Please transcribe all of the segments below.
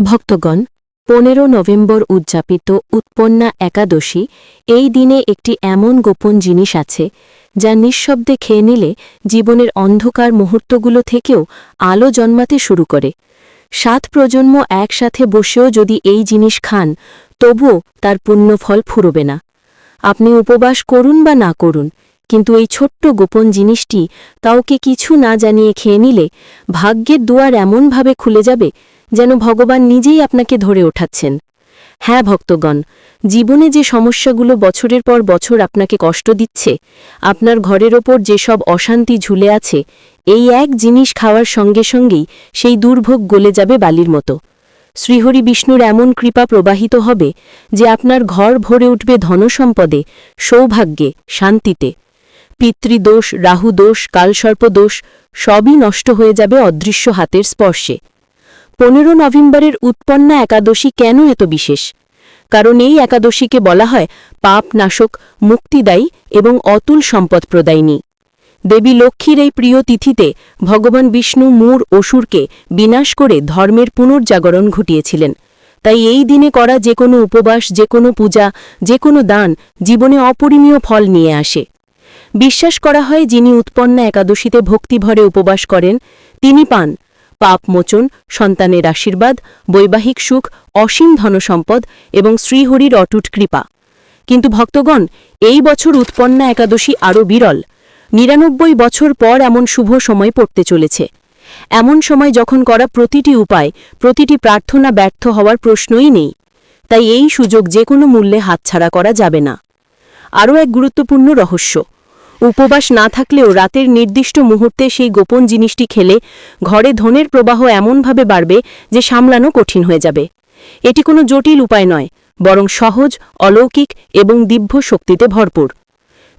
ভক্তগণ, পনেরো নভেম্বর উদযাপিত উৎপন্না একাদশী, এই দিনে একটি এমন গোপন জিনিস আছে, যা নিঃশব্দে খেয়ে নিলে জীবনের অন্ধকার মুহূর্তগুলো থেকেও আলো জন্মাতে শুরু করে। সাত প্রজন্ম একসাথে বসেও যদি এই জিনিস খান, তবুও তার পুণ্যফল ফুরবে না। আপনি উপবাস করুন বা না করুন, কিন্তু এই ছোট্ট গোপন জিনিসটি কাউকে কিছু না জানিয়ে খেয়ে নিলে ভাগ্যের দুয়ার এমনভাবে খুলে যাবে যেন ভগবান নিজেই আপনাকে ধরে ওঠাচ্ছেন। হ্যাঁ ভক্তগণ, জীবনে যে সমস্যাগুলো বছরের পর বছর আপনাকে কষ্ট দিচ্ছে, আপনার ঘরের ওপর যেসব অশান্তি ঝুলে আছে, এই এক জিনিস খাওয়ার সঙ্গে সঙ্গেই সেই দুর্ভোগ গলে যাবে বালির মতো। শ্রীহরি বিষ্ণুর এমন কৃপা প্রবাহিত হবে যে আপনার ঘর ভরে উঠবে ধনসম্পদে, সৌভাগ্যে, শান্তিতে। পিতৃদোষ, রাহুদোষ, কালসর্পদোষ সবই নষ্ট হয়ে যাবে অদৃশ্য হাতের স্পর্শে। পনেরো নভেম্বরের উৎপন্না একাদশী কেন এত বিশেষ? কারণ এই একাদশীকে বলা হয় পাপ নাশক, মুক্তিদায়ী এবং অতুল সম্পদ প্রদায়িনী। দেবী লক্ষ্মীর এই প্রিয় তিথিতে ভগবান বিষ্ণু মূর অসুরকে বিনাশ করে ধর্মের পুনর্জাগরণ ঘটিয়েছিলেন। তাই এই দিনে করা যে কোনো উপবাস, যে কোনো পূজা, যে কোনো দান জীবনে অপরিমীয় ফল নিয়ে আসে। বিশ্বাস করা হয় যিনি উৎপন্না একাদশীতে ভক্তিভরে উপবাস করেন, তিনি পান। পাপমোচন সন্তানের আশীর্বাদ, বৈবাহিক সুখ, অসীম ধনসম্পদ এবং শ্রীহরির অটুট কৃপা। কিন্তু ভক্তগণ, এই বছর উৎপন্না একাদশী আরও বিরল। নিরানব্বই বছর পর এমন শুভ সময় পড়তে চলেছে। এমন সময় যখন করা প্রতিটি উপায়, প্রতিটি প্রার্থনা ব্যর্থ হওয়ার প্রশ্নই নেই। তাই এই সুযোগ যে কোনো মূল্যে হাতছাড়া করা যাবে না। আরও এক গুরুত্বপূর্ণ রহস্য। উপবাস না থাকলেও রাতের নির্দিষ্ট মুহূর্তে সেই গোপন জিনিসটি খেলে ঘরে ধনের প্রবাহ এমনভাবে বাড়বে যে সামলানো কঠিন হয়ে যাবে। এটি কোনো জটিল উপায় নয়, বরং সহজ, অলৌকিক এবং দিব্য শক্তিতে ভরপুর।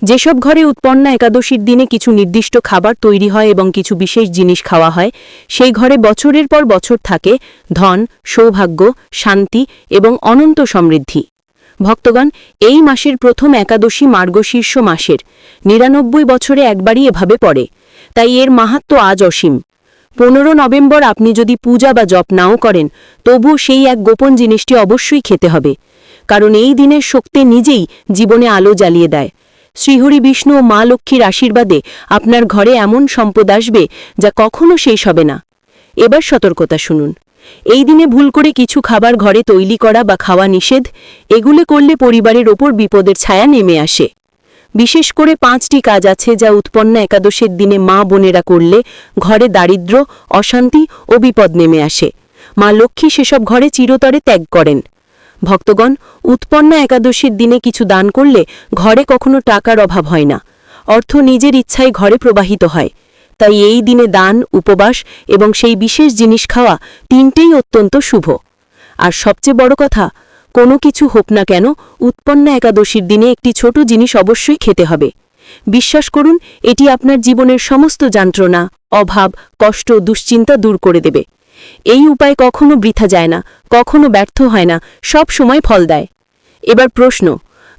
যেসব ঘরে উৎপন্না একাদশীর দিনে কিছু নির্দিষ্ট খাবার তৈরি হয় এবং কিছু বিশেষ জিনিস খাওয়া হয়, সেই ঘরে বছরের পর বছর থাকে ধন, সৌভাগ্য, শান্তি এবং অনন্ত সমৃদ্ধি। ভক্তগণ, এই মাসের প্রথম একাদশী মার্গশীর্ষ মাসের। নিরানব্বই বছরে একবারই এভাবে পড়ে। তাই এর মাহাত্ম আজ অসীম। পনেরো নভেম্বর আপনি যদি পূজা বা জপ নাও করেন, তবুও সেই এক গোপন জিনিসটি অবশ্যই খেতে হবে। কারণ এই দিনের শক্তি নিজেই জীবনে আলো জ্বালিয়ে দেয়। শ্রীহরি বিষ্ণু ও মা লক্ষ্মীর আশীর্বাদে আপনার ঘরে এমন সম্পদ আসবে যা কখনো শেষ হবে না। এবার সতর্কতা শুনুন। এই দিনে ভুল করে কিছু খাবার ঘরে তৈরি করা বা খাওয়া নিষেধ, এগুলো করলে পরিবারের ওপর বিপদের ছায়া নেমে আসে। বিশেষ করে পাঁচটি কাজ আছে যা উৎপন্ন একাদশের দিনে মা বোনেরা করলে ঘরে দারিদ্র অশান্তি ও বিপদ নেমে আসে। মা লক্ষ্মী সেসব ঘরে চিরতরে ত্যাগ করেন। ভক্তগণ, উৎপন্ন একাদশীর দিনে কিছু দান করলে ঘরে কখনো টাকার অভাব হয় না। অর্থ নিজের ইচ্ছায় ঘরে প্রবাহিত হয়। তাই এই দিনে দান, উপবাস এবং সেই বিশেষ জিনিস খাওয়া তিনটেই অত্যন্ত শুভ। আর সবচেয়ে বড় কথা, কোনো কিছু হোক না কেন, উৎপন্ন একাদশীর দিনে একটি ছোট জিনিস অবশ্যই খেতে হবে। বিশ্বাস করুন, এটি আপনার জীবনের সমস্ত যন্ত্রণা, অভাব, কষ্ট, দুশ্চিন্তা দূর করে দেবে। এই উপায় কখনো বৃথা যায় না, কখনো ব্যর্থ হয় না, সব সময় ফল দেয়। এবার প্রশ্ন,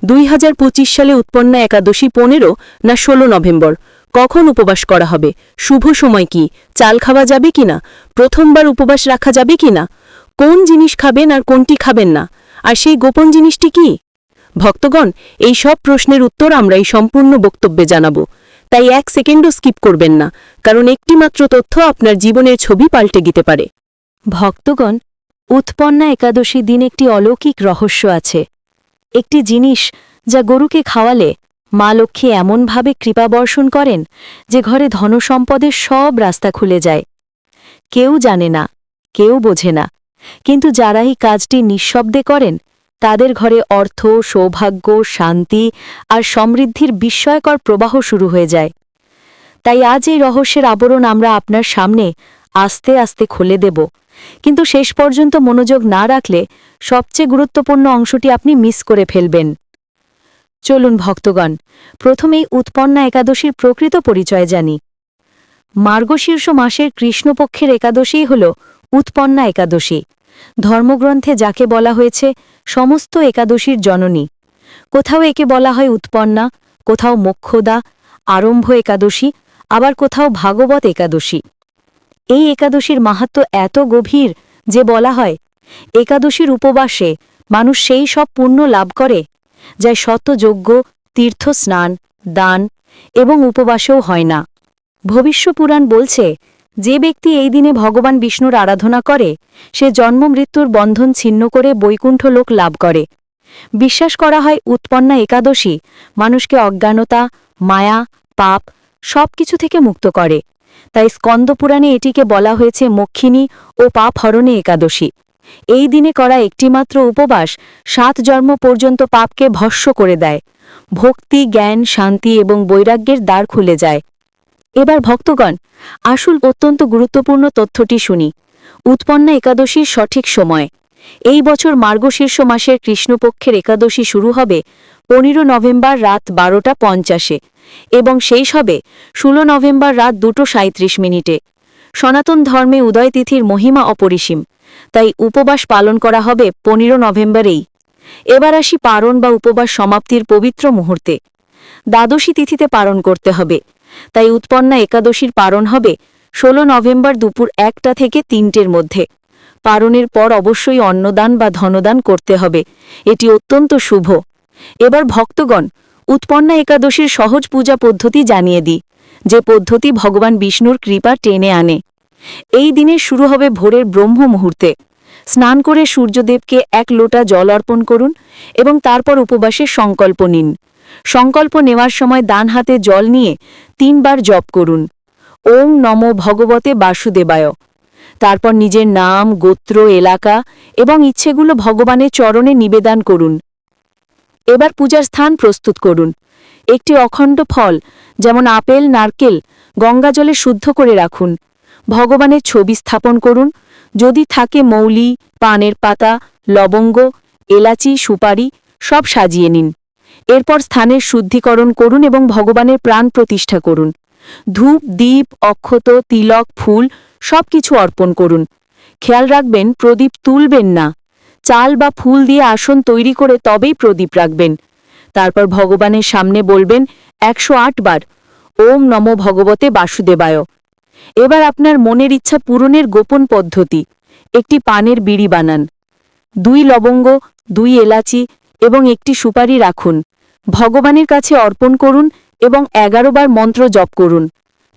দুই হাজার পঁচিশ সালে উৎপন্ন একাদশী পনেরো না ১৬ নভেম্বর? কখন উপবাস করা হবে? শুভ সময় কি? চাল খাওয়া যাবে কি না প্রথমবার উপবাস রাখা যাবে কি না কোন জিনিস খাবেন আর কোনটি খাবেন না? আর সেই গোপন জিনিসটি কি? ভক্তগণ, এই সব প্রশ্নের উত্তর আমরা এই সম্পূর্ণ বক্তব্যে জানাব। তাই এক সেকেন্ডও স্কিপ করবেন না, কারণ একটিমাত্র তথ্য আপনার জীবনের ছবি পাল্টে দিতে পারে। ভক্তগণ, উৎপন্না একাদশী দিন একটি অলৌকিক রহস্য আছে। একটি জিনিস যা গরুকে খাওয়ালে মা লক্ষ্মী এমনভাবে কৃপা বর্ষণ করেন যে ঘরে ধনসম্পদের সব রাস্তা খুলে যায়। কেউ জানে না, কেউ বোঝে না, কিন্তু যারা এই কাজটি নিঃশব্দে করেন, তাদের ঘরে অর্থ, সৌভাগ্য, শান্তি আর সমৃদ্ধির বিস্ময়কর প্রবাহ শুরু হয়ে যায়। তাই আজ এই রহস্যের আবরণ আমরা আপনার সামনে আস্তে আস্তে খুলে দেব। কিন্তু শেষ পর্যন্ত মনোযোগ না রাখলে সবচেয়ে গুরুত্বপূর্ণ অংশটি আপনি মিস করে ফেলবেন। চলুন ভক্তগণ, প্রথমেই উৎপন্না একাদশীর প্রকৃত পরিচয় জানি। মার্গশীর্ষ মাসের কৃষ্ণপক্ষের একাদশীই হল উৎপন্না একাদশী। ধর্মগ্রন্থে যাকে বলা হয়েছে, সমস্ত একাদশীর জননী। কোথাও একে বলা হয় উৎপন্না, কোথাও মোক্ষদা, আরম্ভ একাদশী, আবার কোথাও ভাগবত একাদশী। এই একাদশীর মাহাত্ম এত গভীর যে বলা হয়, একাদশীর উপবাসে মানুষ সেই সব পুণ্য লাভ করে যা শতযজ্ঞ তীর্থ স্নান দান এবং উপবাসেও হয় না। ভবিষ্যপুরাণ বলছে, যে ব্যক্তি এই দিনে ভগবান বিষ্ণুর আরাধনা করে, সে জন্ম মৃত্যুর বন্ধন ছিন্ন করে বৈকুণ্ঠ লোক লাভ করে। বিশ্বাস করা হয় উৎপন্না একাদশী মানুষকে অজ্ঞানতা, মায়া, পাপ সব কিছু থেকে মুক্ত করে। তাই স্কন্দপুরাণে এটিকে বলা হয়েছে মক্ষিণী ও পাপ হরণে একাদশী। এই দিনে করা একটিমাত্র উপবাস সাত জন্ম পর্যন্ত পাপকে ভস্য করে দেয়। ভক্তি, জ্ঞান, শান্তি এবং বৈরাগ্যের দ্বার খুলে যায়। এবার ভক্তগণ আসল অত্যন্ত গুরুত্বপূর্ণ তথ্যটি শুনি। উৎপন্না একাদশীর সঠিক সময়। এই বছর মার্গশীর্ষ মাসের কৃষ্ণপক্ষের একাদশী শুরু হবে পনেরো নভেম্বর রাত বারোটা পঞ্চাশে এবং শেষ হবে ষোলো নভেম্বর রাত দুটো সাঁত্রিশ মিনিটে। সনাতন ধর্মে উদয় তিথির মহিমা অপরিসীম। তাই উপবাস পালন করা হবে পনেরো নভেম্বরেই। এবার আসি পারণ বা উপবাস সমাপ্তির পবিত্র মুহূর্তে। দ্বাদশী তিথিতে পালন করতে হবে। তাই উৎপন্না একাদশীর পারণ হবে ষোলো নভেম্বর দুপুর একটা থেকে তিনটের মধ্যে। পারণের পর অবশ্যই অন্নদান বা ধনদান করতে হবে। এটি অত্যন্ত শুভ। এবার ভক্তগণ, উৎপন্না একাদশীর সহজ পূজা পদ্ধতি জানিয়ে দিই। যে পদ্ধতি ভগবান বিষ্ণুর কৃপা টেনে আনে। এই দিনে শুরু হবে ভোরের ব্রহ্ম মুহূর্তে। স্নান করে সূর্যদেবকে এক লোটা জল অর্পণ করুন এবং তারপর উপবাসে সংকল্প নিন। সংকল্প নেওয়ার সময় ডান হাতে জল নিয়ে তিনবার জপ করুন। ওং নম ভগবতে বাসুদেবায়। তারপর নিজের নাম, গোত্র, এলাকা এবং ইচ্ছেগুলো ভগবানের চরণে নিবেদন করুন। এবার পূজার স্থান প্রস্তুত করুন। একটি অখণ্ড ফল, যেমন আপেল, নারকেল গঙ্গাজলে শুদ্ধ করে রাখুন। ভগবানের ছবি স্থাপন করুন। যদি থাকে মৌলি, পানের পাতা, লবঙ্গ, এলাচি, সুপারি, সব সাজিয়ে নিন। এরপর স্থানের শুদ্ধিকরণ করুন এবং ভগবানের প্রাণ প্রতিষ্ঠা করুন। ধূপ দ্বীপ অক্ষত, তিলক, ফুল সব কিছু অর্পণ করুন। খেয়াল রাখবেন, প্রদীপ তুলবেন না। চাল বা ফুল দিয়ে আসন তৈরি করে তবেই প্রদীপ রাখবেন। তারপর ভগবানের সামনে বলবেন, একশো আট বার ওম নম ভগবতে বাসুদেবায়। এবার আপনার মনের ইচ্ছা পূরণের গোপন পদ্ধতি, একটি পানের বিড়ি বানান, দুই লবঙ্গ, দুই এলাচি এবং একটি সুপারি রাখুন, ভগবানের কাছে অর্পণ করুন এবং এগারো বার মন্ত্র জপ করুন।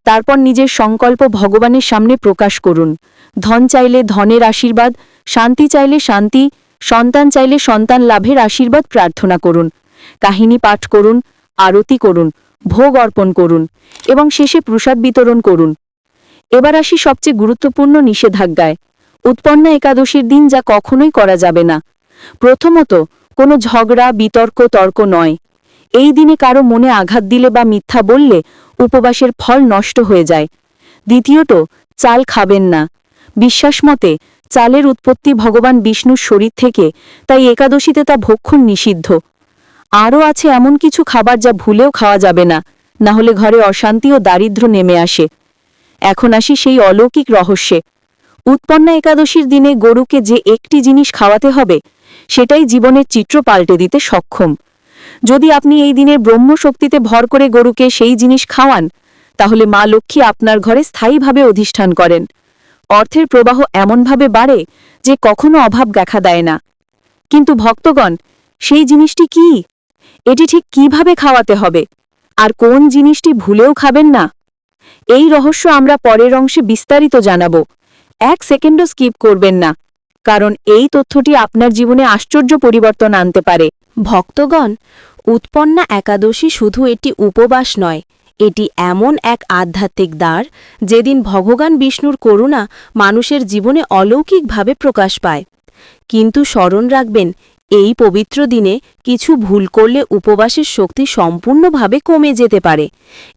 তারপর নিজের সংকল্প ভগবানের সামনে প্রকাশ করুন। ধন চাইলে ধনের আশীর্বাদ, শান্তি চাইলে শান্তি, সন্তান চাইলে সন্তান লাভের আশীর্বাদ প্রার্থনা করুন। কাহিনী পাঠ করুন, আরতি করুন, ভোগ অর্পণ করুন এবং শেষে প্রসাদ বিতরণ করুন। এবার আসি সবচেয়ে গুরুত্বপূর্ণ নিষেধাজ্ঞায়। উৎপন্ন একাদশীর দিন যা কখনোই করা যাবে না। প্রথমত, কোনো ঝগড়া, বিতর্ক, তর্ক নয়। এই দিনে কারও মনে আঘাত দিলে বা মিথ্যা বললে উপবাসের ফল নষ্ট হয়ে যায়। দ্বিতীয়ত, চাল খাবেন না। বিশ্বাস মতে, চালের উৎপত্তি ভগবান বিষ্ণুর শরীর থেকে, তাই একাদশীতে তা ভক্ষণ নিষিদ্ধ। আরও আছে এমন কিছু খাবার যা ভুলেও খাওয়া যাবে না না হলে ঘরে অশান্তি ও দারিদ্র্য নেমে আসে। এখন আসি সেই অলৌকিক রহস্যে। উৎপন্না একাদশীর দিনে গরুকে যে একটি জিনিস খাওয়াতে হবে, সেটাই জীবনের চিত্র পাল্টে দিতে সক্ষম। যদি আপনি এই দিনের ব্রহ্মশক্তিতে ভর করে গরুকে সেই জিনিস খাওয়ান, তাহলে মা লক্ষ্মী আপনার ঘরে স্থায়ীভাবে অধিষ্ঠান করেন। অর্থের প্রবাহ এমনভাবে বাড়ে যে কখনো অভাব দেখা দেয় না। কিন্তু ভক্তগণ, সেই জিনিসটি কি? এটি ঠিক কীভাবে খাওয়াতে হবে? আর কোন জিনিসটি ভুলেও খাবেন না? এই রহস্য আমরা পরের অংশে বিস্তারিত জানাব। এক সেকেন্ডও স্কিপ করবেন না। কারণ এই তথ্যটি আপনার জীবনে আশ্চর্য পরিবর্তন আনতে পারে। ভক্তগণ, উৎপন্না একাদশী শুধু এটি উপবাস নয়, এটি এমন এক আধ্যাত্মিক দ্বার যেদিন ভগবান বিষ্ণুর করুণা মানুষের জীবনে অলৌকিকভাবে প্রকাশ পায়। কিন্তু স্মরণ রাখবেন এই পবিত্র দিনে কিছু ভুল করলে উপবাসের শক্তি সম্পূর্ণভাবে কমে যেতে পারে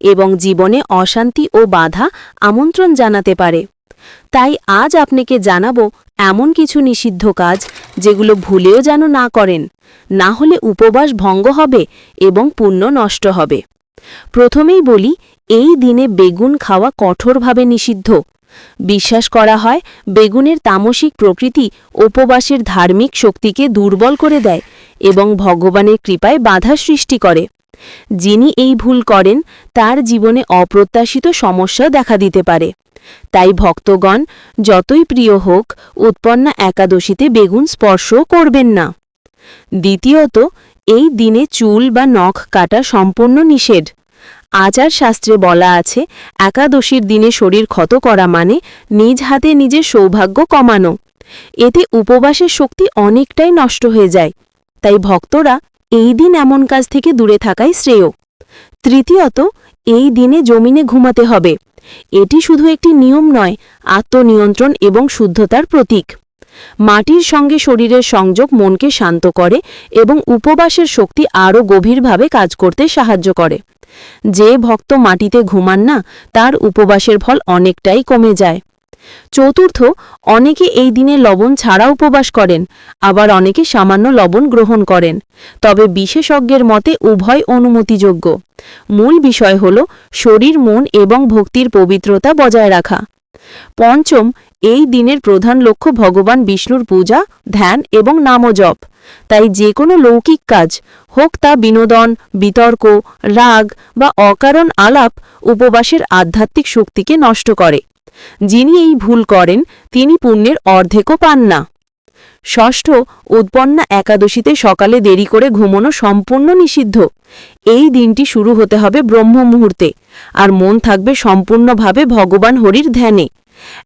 এবং জীবনে অশান্তি ও বাধা আমন্ত্রণ জানাতে পারে। তাই আজ আপনাকে জানাব এমন কিছু নিষিদ্ধ কাজ যেগুলো ভুলেও যেন না করেন, না হলে উপবাস ভঙ্গ হবে এবং পুণ্য নষ্ট হবে। প্রথমেই বলি, এই দিনে বেগুন খাওয়া কঠোরভাবে নিষিদ্ধ। বিশ্বাস করা হয়, বেগুনের তামসিক প্রকৃতি উপবাসের ধার্মিক শক্তিকে দুর্বল করে দেয় এবং ভগবানের কৃপায় বাধা সৃষ্টি করে। যিনি এই ভুল করেন, তার জীবনে অপ্রত্যাশিত সমস্যা দেখা দিতে পারে। তাই ভক্তগণ, যতই প্রিয় হোক, উৎপন্না একাদশীতে বেগুন স্পর্শও করবেন না। দ্বিতীয়ত, এই দিনে চুল বা নখ কাটা সম্পূর্ণ নিষেধ। আচার শাস্ত্রে বলা আছে, একাদশীর দিনে শরীর ক্ষত করা মানে নিজ হাতে নিজের সৌভাগ্য কমানো। এতে উপবাসের শক্তি অনেকটাই নষ্ট হয়ে যায়। তাই ভক্তরা এই দিন এমন কাজ থেকে দূরে থাকাই শ্রেয়। তৃতীয়ত, এই দিনে জমিনে ঘুমাতে হবে। এটি শুধু একটি নিয়ম নয়, আত্মনিয়ন্ত্রণ এবং শুদ্ধতার প্রতীক। মাটির সঙ্গে শরীরের সংযোগ মনকে শান্ত করে এবং উপবাসের শক্তি আরও গভীরভাবে কাজ করতে সাহায্য করে। যে ভক্ত মাটিতে ঘুমান না, তার উপবাসের ফল অনেকটাই কমে যায়। চতুর্থ, অনেকে এই দিনে লবণ ছাড়া উপবাস করেন, আবার অনেকে সামান্য লবণ গ্রহণ করেন। তবে বিশেষজ্ঞের মতে উভয় অনুমতিযোগ্য। মূল বিষয় হল শরীর, মন এবং ভক্তির পবিত্রতা বজায় রাখা। পঞ্চম এই দিনের প্রধান লক্ষ্য ভগবান বিষ্ণুর পূজা, ধ্যান এবং নামজপ তাই যে কোনো লৌকিক কাজ, হোক তা বিনোদন, বিতর্ক, রাগ বা অকারণ আলাপ উপবাসের আধ্যাত্মিক শক্তিকে নষ্ট করে। যিনি এই ভুল করেন, তিনি পুণ্যের অর্ধেকও পান না। ষষ্ঠ উৎপন্না একাদশীতে সকালে দেরি করে ঘুমোনো সম্পূর্ণ নিষিদ্ধ। এই দিনটি শুরু হতে হবে ব্রহ্ম মুহূর্তে আর মন থাকবে সম্পূর্ণভাবে ভগবান হরির ধ্যানে।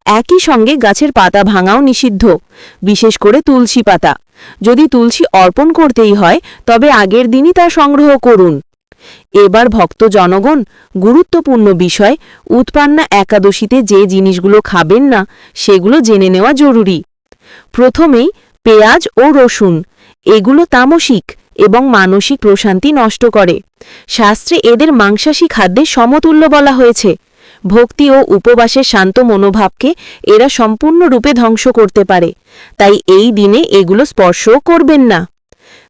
একই সঙ্গে গাছের পাতা ভাঙাও নিষিদ্ধ, বিশেষ করে তুলসী পাতা। যদি তুলসী অর্পণ করতেই হয়, তবে আগের দিনই তা সংগ্রহ করুন। এবার ভক্ত জনগণ, গুরুত্বপূর্ণ বিষয়, উৎপান্না একাদশীতে যে জিনিসগুলো খাবেন না, সেগুলো জেনে নেওয়া জরুরি। প্রথমেই পেঁয়াজ ও রসুন, এগুলো তামসিক এবং মানসিক প্রশান্তি নষ্ট করে। শাস্ত্রে এদের মাংসাশী খাদ্যের সমতুল্য বলা হয়েছে। ভক্তি ও উপবাসের শান্ত মনোভাবকে এরা সম্পূর্ণরূপে ধ্বংস করতে পারে। তাই এই দিনে এগুলো স্পর্শও করবেন না।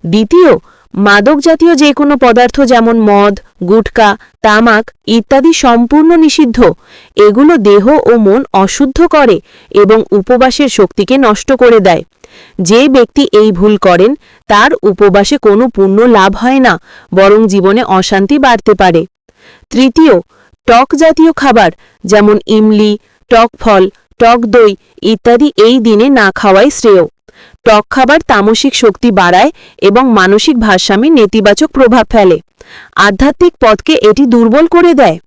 দ্বিতীয় মাদক জাতীয় যে কোনো পদার্থ যেমন মদ, গুটকা, তামাক ইত্যাদি সম্পূর্ণ নিষিদ্ধ। এগুলো দেহ ও মন অশুদ্ধ করে এবং উপবাসের শক্তিকে নষ্ট করে দেয়। যে ব্যক্তি এই ভুল করেন, তার উপবাসে কোনো পুণ্য লাভ হয় না, বরং জীবনে অশান্তি বাড়তে পারে। তৃতীয় টক জাতীয় খাবার, যেমন ইমলি, টক ফল, টক দই ইত্যাদি এই দিনে না খাওয়াই শ্রেয়। টক খাবার তামসিক শক্তি বাড়ায় এবং মানসিক ভারসাম্যে নেতিবাচক প্রভাব ফেলে। আধ্যাত্মিক পথকে এটি দুর্বল করে দেয়।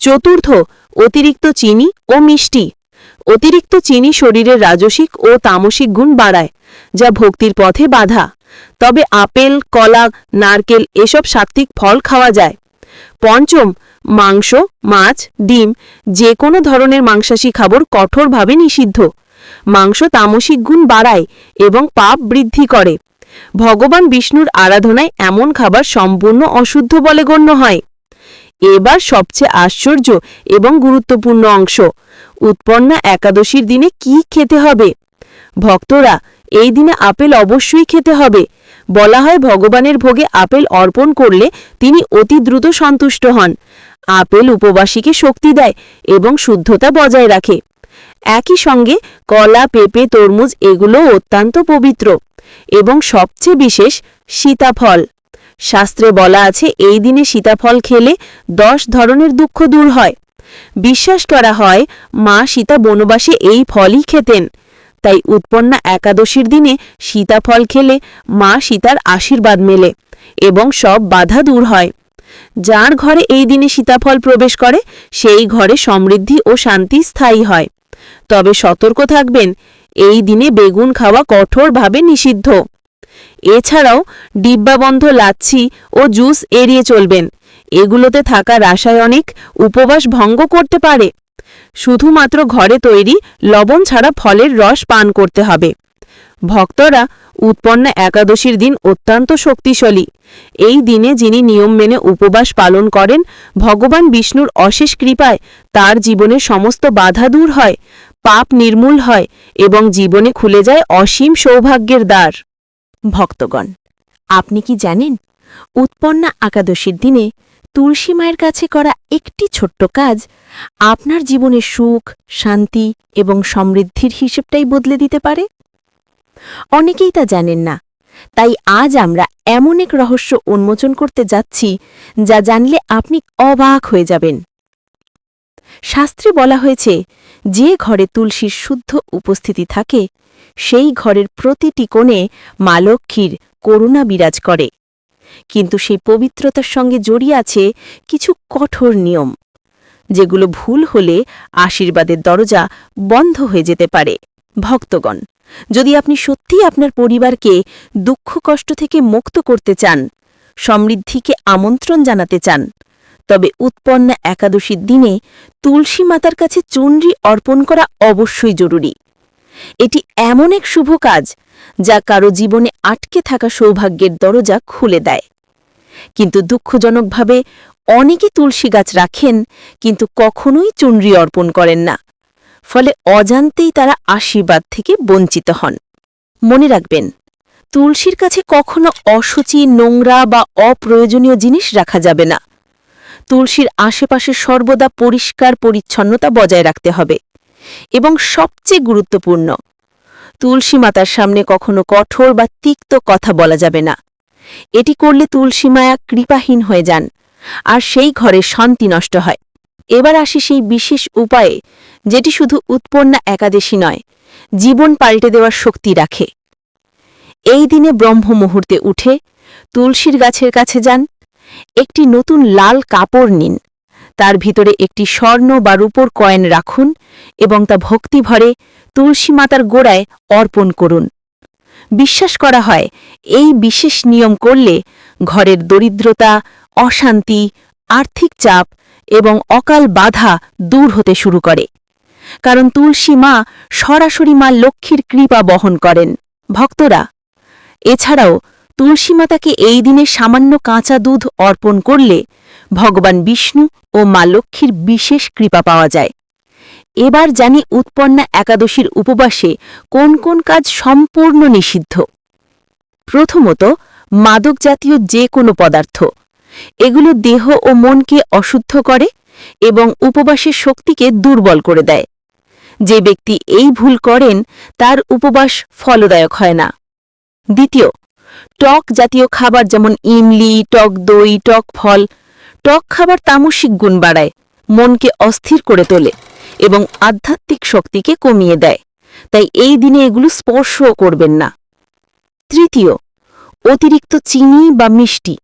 চতুর্থ, অতিরিক্ত চিনি ও মিষ্টি। অতিরিক্ত চিনি শরীরের রাজসিক ও তামসিক গুণ বাড়ায়, যা ভক্তির পথে বাধা। তবে আপেল, কলা, নারকেল এসব সাত্ত্বিক ফল খাওয়া যায়। পঞ্চম মাংস, মাছ, ডিম যে কোনো ধরনের মাংসাশী খাবার কঠোরভাবে নিষিদ্ধ। মাংস তামসিক গুণ বাড়ায় এবং পাপ বৃদ্ধি করে। ভগবান বিষ্ণুর আরাধনায় এমন খাবার সম্পূর্ণ অশুদ্ধ বলে গণ্য হয়। এবার সবচেয়ে আশ্চর্য এবং গুরুত্বপূর্ণ অংশ, উৎপন্না একাদশীর দিনে কি খেতে হবে? ভক্তরা, এই দিনে আপেল অবশ্যই খেতে হবে। বলা হয় ভগবানের ভোগে আপেল অর্পণ করলে তিনি অতি দ্রুত সন্তুষ্ট হন। আপেল উপবাসীকে শক্তি দেয় এবং শুদ্ধতা বজায় রাখে। একই সঙ্গে কলা, পেঁপে, তরমুজ এগুলো অত্যন্ত পবিত্র এবং সবচেয়ে বিশেষ সীতাফল। শাস্ত্রে বলা আছে, এই দিনে সীতাফল খেলে দশ ধরনের দুঃখ দূর হয়। বিশ্বাস করা হয়, মা সীতা বনবাসে এই ফলই খেতেন। তাই উৎপন্না একাদশীর দিনে সীতাফল খেলে মা সীতার আশীর্বাদ মেলে এবং সব বাধা দূর হয়। যার ঘরে এই দিনে সীতাফল প্রবেশ করে, সেই ঘরে সমৃদ্ধি ও শান্তি স্থায়ী হয়। তবে সতর্ক থাকবেন, এই দিনে বেগুন খাওয়া কঠোরভাবে নিষিদ্ধ। এছাড়াও ডিব্বাবন্ধ লাচ্ছি ও জুস এড়িয়ে চলবেন। এগুলোতে থাকা রাসায়নিক উপবাস ভঙ্গ করতে পারে। শুধুমাত্র ঘরে তৈরি লবণ ছাড়া ফলের রস পান করতে হবে। ভক্তরা উৎপন্ন একাদশীর দিন অত্যন্ত শক্তিশালী। এই দিনে যিনি নিয়ম মেনে উপবাস পালন করেন, ভগবান বিষ্ণুর অশেষ কৃপায় তার জীবনের সমস্ত বাধা দূর হয়, পাপ নির্মূল হয় এবং জীবনে খুলে যায় অসীম সৌভাগ্যের দ্বার। ভক্তগণ, আপনি কি জানেন, উৎপন্না একাদশীর দিনে তুলসী মায়ের কাছে করা একটি ছোট্ট কাজ আপনার জীবনের সুখ, শান্তি এবং সমৃদ্ধির হিসেবটাই বদলে দিতে পারে? অনেকেই তা জানেন না। তাই আজ আমরা এমন এক রহস্য উন্মোচন করতে যাচ্ছি, যা জানলে আপনি অবাক হয়ে যাবেন। শাস্ত্রে বলা হয়েছে, যে ঘরে তুলসীর শুদ্ধ উপস্থিতি থাকে, সেই ঘরের প্রতিটি কোণে মা লক্ষ্মীর করুণা বিরাজ করে। কিন্তু সেই পবিত্রতার সঙ্গে জড়িয়ে আছে কিছু কঠোর নিয়ম, যেগুলো ভুল হলে আশীর্বাদের দরজা বন্ধ হয়ে যেতে পারে। ভক্তগণ, যদি আপনি সত্যিই আপনার পরিবারকে দুঃখ কষ্ট থেকে মুক্ত করতে চান, সমৃদ্ধিকে আমন্ত্রণ জানাতে চান, তবে উৎপন্ন একাদশীর দিনে তুলসী মাতার কাছে চুনরি অর্পণ করা অবশ্যই জরুরি। এটি এমন এক শুভ কাজ যা কারও জীবনে আটকে থাকা সৌভাগ্যের দরজা খুলে দেয়। কিন্তু দুঃখজনকভাবে অনেকে তুলসী গাছ রাখেন, কিন্তু কখনোই চুনরি অর্পণ করেন না। ফলে অজান্তেই তারা আশীর্বাদ থেকে বঞ্চিত হন। মনে রাখবেন, তুলসীর কাছে কখনো অসুচি, নোংরা বা অপ্রয়োজনীয় জিনিস রাখা যাবে না। তুলসীর আশেপাশে সর্বদা পরিষ্কার পরিচ্ছন্নতা বজায় রাখতে হবে এবং সবচেয়ে গুরুত্বপূর্ণ, তুলসী মাতার সামনে কখনো কঠোর বা তিক্ত কথা বলা যাবে না। এটি করলে তুলসী মায়া কৃপাহীন হয়ে যান আর সেই ঘরে শান্তি নষ্ট হয়। এবার আসি সেই বিশেষ উপায়ে, যেটি শুধু উৎপন্না একাদশী নয়, জীবন পাল্টে দেওয়ার শক্তি রাখে। এই দিনে ব্রহ্ম মুহূর্তে উঠে তুলসীর গাছের কাছে যান, একটি নতুন লাল কাপড় নিন, তার ভিতরে একটি স্বর্ণ বা রূপোর কয়েন রাখুন এবং তা ভক্তিভরে তুলসী মাতার গোড়ায় অর্পণ করুন। বিশ্বাস করা হয়, এই বিশেষ নিয়ম করলে ঘরের দরিদ্রতা, অশান্তি, আর্থিক চাপ এবং অকাল বাধা দূর হতে শুরু করে। কারণ তুলসী মা সরাসরি মা লক্ষ্মীর কৃপা বহন করেন। ভক্তরা, এছাড়াও তুলসী মাতাকে এই দিনে সামান্য কাঁচা দুধ অর্পণ করলে ভগবান বিষ্ণু ও মা লক্ষ্মীর বিশেষ কৃপা পাওয়া যায়। এবার জানি উৎপন্না একাদশীর উপবাসে কোন কোন কাজ সম্পূর্ণ নিষিদ্ধ। প্রথমত মাদক জাতীয় যে কোনো পদার্থ এগুলো দেহ ও মনকে অশুদ্ধ করে এবং উপবাসের শক্তিকে দুর্বল করে দেয়। যে ব্যক্তি এই ভুল করেন, তার উপবাস ফলদায়ক হয় না। দ্বিতীয়, টক জাতীয় খাবার যেমন ইমলি, টক দই, টক ফল, টক খাবার তামসিক গুণ বাড়ায়, মনকে অস্থির করে তোলে এবং আধ্যাত্মিক শক্তিকে কমিয়ে দেয়। তাই এই দিনে এগুলো স্পর্শও করবেন না। তৃতীয়, অতিরিক্ত চিনি বা মিষ্টি।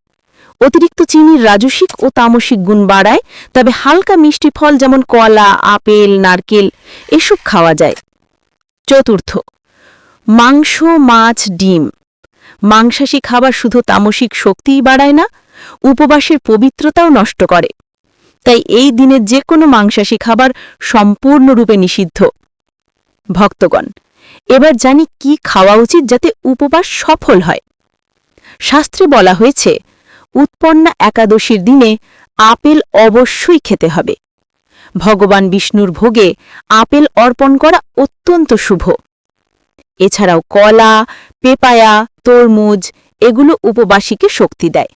অতিরিক্ত চিনির রাজসিক ও তামসিক গুণ বাড়ায়, তবে হালকা মিষ্টি ফল যেমন কলা, আপেল, নারকেল, এসব খাওয়া যায়। চতুর্থ, মাংস, মাছ, ডিম। মাংসাশী খাবার শুধু তামসিক শক্তিই বাড়ায় না, উপবাসের পবিত্রতাও নষ্ট করে। তাই এই দিনে যে কোনো মাংসাশী খাবার সম্পূর্ণরূপে নিষিদ্ধ। ভক্তগণ, এবার জানি কি খাওয়া উচিত যাতে উপবাস সফল হয়। শাস্ত্রে বলা হয়েছে উৎপন্না একাদশীর দিনে আপেল অবশ্যই খেতে হবে। ভগবান বিষ্ণুর ভোগে আপেল অর্পণ করা অত্যন্ত শুভ। এছাড়াও কলা, পেপায়া, তরমুজ এগুলো উপবাসীকে শক্তি দেয়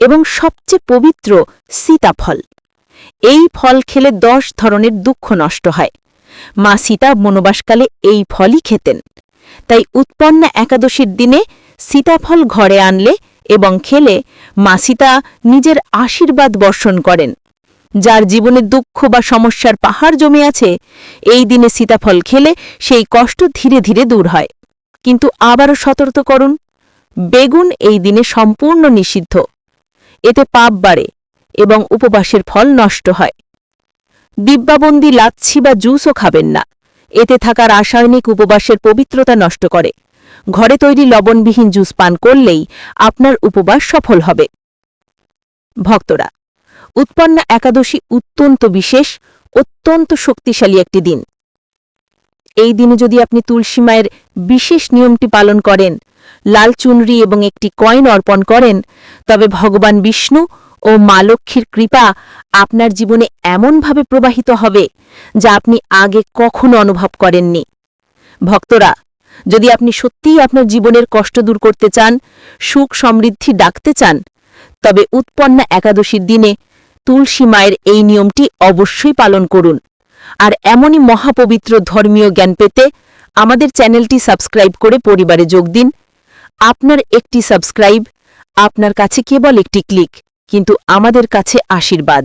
এবং সবচেয়ে পবিত্র সীতাফল। এই ফল খেলে দশ ধরনের দুঃখ নষ্ট হয়। মা সীতা বনবাসকালে এই ফলই খেতেন। তাই উৎপন্না একাদশীর দিনে সীতাফল ঘরে আনলে এবং খেলে মাসিতা নিজের আশীর্বাদ বর্ষণ করেন। যার জীবনে দুঃখ বা সমস্যার পাহাড় জমে আছে, এই দিনে সীতাফল খেলে সেই কষ্ট ধীরে ধীরে দূর হয়। কিন্তু আবারও সতর্ক করুন, বেগুন এই দিনে সম্পূর্ণ নিষিদ্ধ। এতে পাপ বাড়ে এবং উপবাসের ফল নষ্ট হয়। দিব্যাবন্দি লাচ্ছি বা জুসও খাবেন না। এতে থাকা রাসায়নিক উপবাসের পবিত্রতা নষ্ট করে। ঘরে তৈরি লবণবিহীন জুস পান করলেই আপনার উপবাস সফল হবে। ভক্তরা, উৎপন্না একাদশী অত্যন্ত বিশেষ, অত্যন্ত শক্তিশালী একটি দিন। এই দিনে যদি আপনি তুলসী মায়ের বিশেষ নিয়মটি পালন করেন, লাল চুনরি এবং একটি কয়েন অর্পণ করেন, তবে ভগবান বিষ্ণু ও মা লক্ষ্মীর কৃপা আপনার জীবনে এমনভাবে প্রবাহিত হবে যা আপনি আগে কখনো অনুভব করেননি। ভক্তরা যদি আপনি সত্যিই আপনার জীবনের কষ্ট দূর করতে চান, সুখ সমৃদ্ধি ডাকতে চান, তবে উৎপন্না একাদশীর দিনে তুলসী মায়ের এই নিয়মটি অবশ্যই পালন করুন। আর এমনই মহাপবিত্র ধর্মীয় জ্ঞান পেতে আমাদের চ্যানেলটি সাবস্ক্রাইব করে পরিবারে যোগ দিন। আপনার একটি সাবস্ক্রাইব, আপনার কাছে কেবল একটি ক্লিক, কিন্তু আমাদের কাছে আশীর্বাদ।